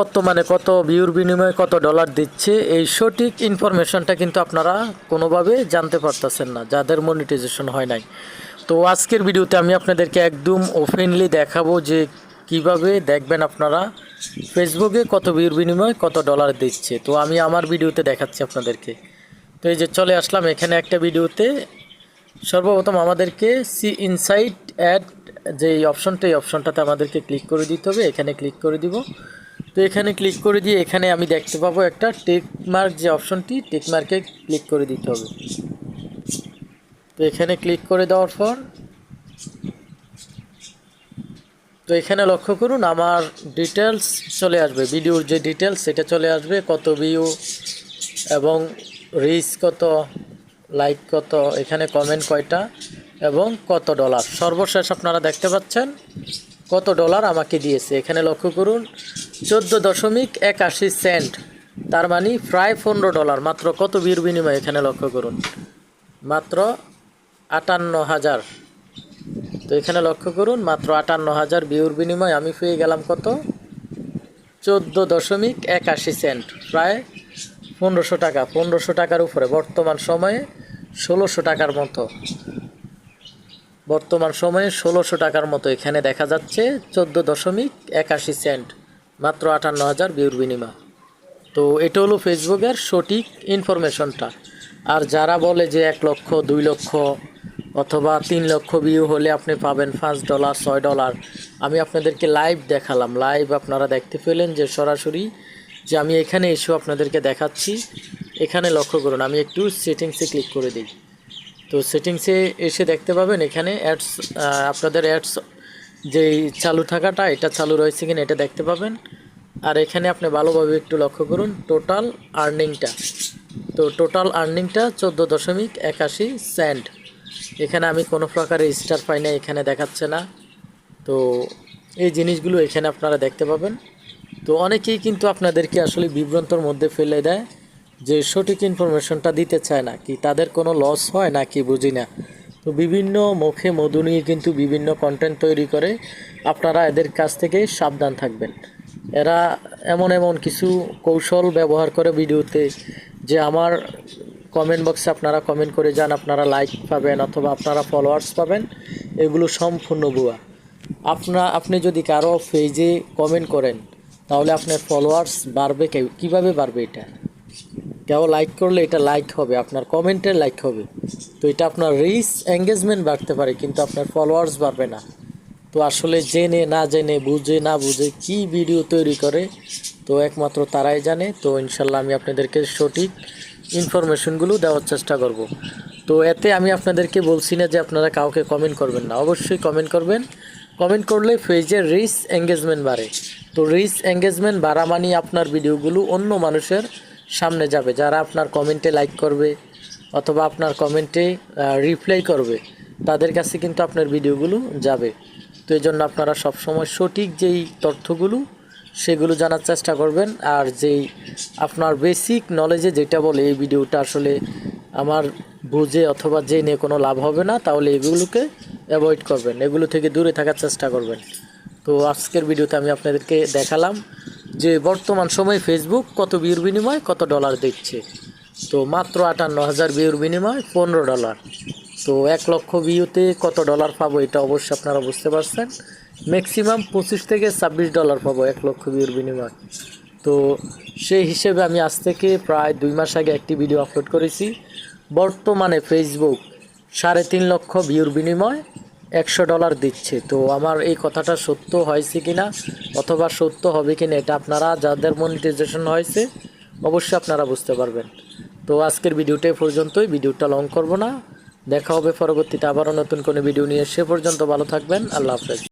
বর্তমানে কত ভিউর বিনিময়ে কত ডলার দিচ্ছে, এই সঠিক ইনফরমেশনটা কিন্তু আপনারা কোনোভাবে জানতে পারতেছেন না, যাদের মনিটাইজেশন হয় নাই। তো আজকের ভিডিওতে আমি আপনাদেরকে একদম ওপেনলি দেখাবো যে কীভাবে দেখবেন আপনারা ফেসবুকে কত ভিউর বিনিময়ে কত ডলার দিচ্ছে। তো আমি আমার ভিডিওতে দেখাচ্ছি আপনাদেরকে। তো এই যে চলে আসলাম এখানে একটা ভিডিওতে। সর্বপ্রথম আমাদেরকে সি ইনসাইট অ্যাড যে অপশনটা এই অপশনটাতে আমাদেরকে ক্লিক করে দিতে হবে। এখানে ক্লিক করে দিব। তো এখানে ক্লিক করে দিয়ে এখানে আমি দেখতে পাবো একটা টেক মার্ক যে অপশনটি টেক মার্কে ক্লিক করে দিতে হবে। তো এখানে ক্লিক করে দেওয়ার পর, তো এখানে লক্ষ্য করুন আমার ডিটেলস চলে আসবে। ভিডিওর যে ডিটেলস সেটা চলে আসবে, কত ভিউ এবং রিচ কত লাইক কত, এখানে কমেন্ট কয়টা এবং কত ডলার সর্বশেষ আপনারা দেখতে পাচ্ছেন কত ডলার আমাকে দিয়েছে? এখানে লক্ষ্য করুন, চোদ্দ দশমিক একাশি সেন্ট। তার মানে প্রায় পনেরো ডলার। মাত্র কত বীর বিনিময়? এখানে লক্ষ্য করুন, মাত্র আটান্ন হাজার। তো এখানে লক্ষ্য করুন, মাত্র আটান্ন হাজার বিউর বিনিময় আমি পেয়ে গেলাম কত? চোদ্দ দশমিক একাশি সেন্ট। প্রায় পনেরোশো টাকা। পনেরোশো টাকার উপরে। বর্তমান সময়ে ষোলোশো টাকার মতো। বর্তমান সময়ে ষোলোশো টাকার মতো এখানে দেখা যাচ্ছে চোদ্দ দশমিক একাশি সেন্ট, মাত্র আটান্ন হাজার বিউর বিনিময়। তো এটা হলো ফেসবুকের সঠিক ইনফরমেশনটা। আর যারা বলে যে এক লক্ষ, দুই লক্ষ অথবা তিন লক্ষ ভিউ হলে আপনি পাবেন পাঁচ ডলার, ছয় ডলার, আমি আপনাদেরকে লাইভ দেখালাম। লাইভ আপনারা দেখতে পেলেন যে সরাসরি যে আমি এখানে এসেও আপনাদেরকে দেখাচ্ছি। এখানে লক্ষ্য করুন, আমি একটু সেটিংসে ক্লিক করে দিই। তো সেটিংসে এসে দেখতে পাবেন এখানে অ্যাডস আপনাদের অ্যাডস যেই চালু থাকাটা, এটা চালু রয়েছে কিনা এটা দেখতে পাবেন। আর এখানে আপনি ভালোভাবে একটু লক্ষ্য করুন টোটাল আর্নিংটা তো টোটাল আর্নিংটা চোদ্দ দশমিক একাশি সেন্ট এখানে আমি কোনো প্রকারের স্টার পাই না, এখানে দেখাচ্ছে না। তো এই জিনিসগুলো এখানে আপনারা দেখতে পাবেন। তো অনেকেই কিন্তু আপনাদেরকে আসলে বিভ্রান্তর মধ্যে ফেলে দেয়। যে সঠিক ইনফরমেশনটা দিতে চায় না, কি তাদের কোনো লস হয় না কি বুঝি না। তো বিভিন্ন মুখে মধু নিয়ে কিন্তু বিভিন্ন কন্টেন্ট তৈরি করে আপনারা এদের কাছ থেকে সাবধান থাকবেন। এরা এমন এমন কিছু কৌশল ব্যবহার করে ভিডিওতে যে আমার কমেন্ট বক্সে আপনারা কমেন্ট করে যান, আপনারা লাইক পাবেন অথবা আপনারা ফলোয়ার্স পাবেন। এগুলো সম্পূর্ণ ভুয়া। আপনা, আপনি যদি কারও পেজে কমেন্ট করেন, তাহলে আপনার ফলোয়ার্স বাড়বে কে- কীভাবে বাড়বে এটা? কেউ লাইক করলে এটা লাইক হবে, আপনার কমেন্টে লাইক হবে। তো এটা আপনার রিচ এঙ্গেজমেন্ট বাড়তে পারে, কিন্তু আপনার ফলোয়ার্স বাড়বে না। তো আসলে জেনে, না জেনে, বুঝে, না বুঝে কি ভিডিও তৈরি করে, তো একমাত্র তারাই জানে। তো ইনশাল্লাহ আমি আপনাদেরকে সঠিক ইনফরমেশনগুলো দেওয়ার চেষ্টা করব। তো এতে আমি আপনাদেরকে বলছি না যে আপনারা কাউকে কমেন্ট করবেন না। অবশ্যই কমেন্ট করবেন। কমেন্ট করলে পেজের রিচ এঙ্গেজমেন্ট বাড়ে। তো রিচ এঙ্গেজমেন্ট বাড়া মানে আপনার ভিডিওগুলো অন্য মানুষের সামনে যাবে। যারা আপনার কমেন্টে লাইক করবে অথবা আপনার কমেন্টে রিপ্লাই করবে, তাদের কাছে কিন্তু আপনার ভিডিওগুলো যাবে। তো এই জন্য আপনারা সবসময় সঠিক যেই তথ্যগুলো, সেগুলো জানার চেষ্টা করবেন। আর যেই আপনার বেসিক নলেজে যেটা বলে, এই ভিডিওটা আসলে আমার বুঝে অথবা জেনে কোনো লাভ হবে না, তাহলে এগুলোকে অ্যাভয়েড করবেন। এগুলো থেকে দূরে থাকার চেষ্টা করবেন। তো আজকের ভিডিওতে আমি আপনাদেরকে দেখালাম যে বর্তমান সময়ে ফেসবুক কত বিউর বিনিময় কত ডলার দিচ্ছে। তো মাত্র আটান্ন হাজার বিউর বিনিময় পনেরো ডলার তো এক লক্ষ ভিউতে কত ডলার পাবো এটা অবশ্যই আপনারা বুঝতে পারছেন। ম্যাক্সিমাম পঁচিশ থেকে ছাব্বিশ ডলার পাবো এক লক্ষ ভিউর বিনিময়। তো সেই হিসেবে আমি আজ থেকে প্রায় দুই মাস আগে একটি ভিডিও আপলোড করেছি। বর্তমানে ফেসবুক সাড়ে তিন লক্ষ ভিউর বিনিময় একশো ডলার দিচ্ছে। তো আমার এই কথাটা সত্য হয়েছে কি না অথবা সত্য হবে কি না এটা আপনারা যাদের মনিটাইজেশন হয়েছে অবশ্যই আপনারা বুঝতে পারবেন। তো আজকের ভিডিওটাই পর্যন্তই। ভিডিওটা লং করব না। দেখা হবে পরবর্তীতে আবারও নতুন কোনো ভিডিও নিয়ে। সে পর্যন্ত ভালো থাকবেন। আল্লাহ হাফেজ।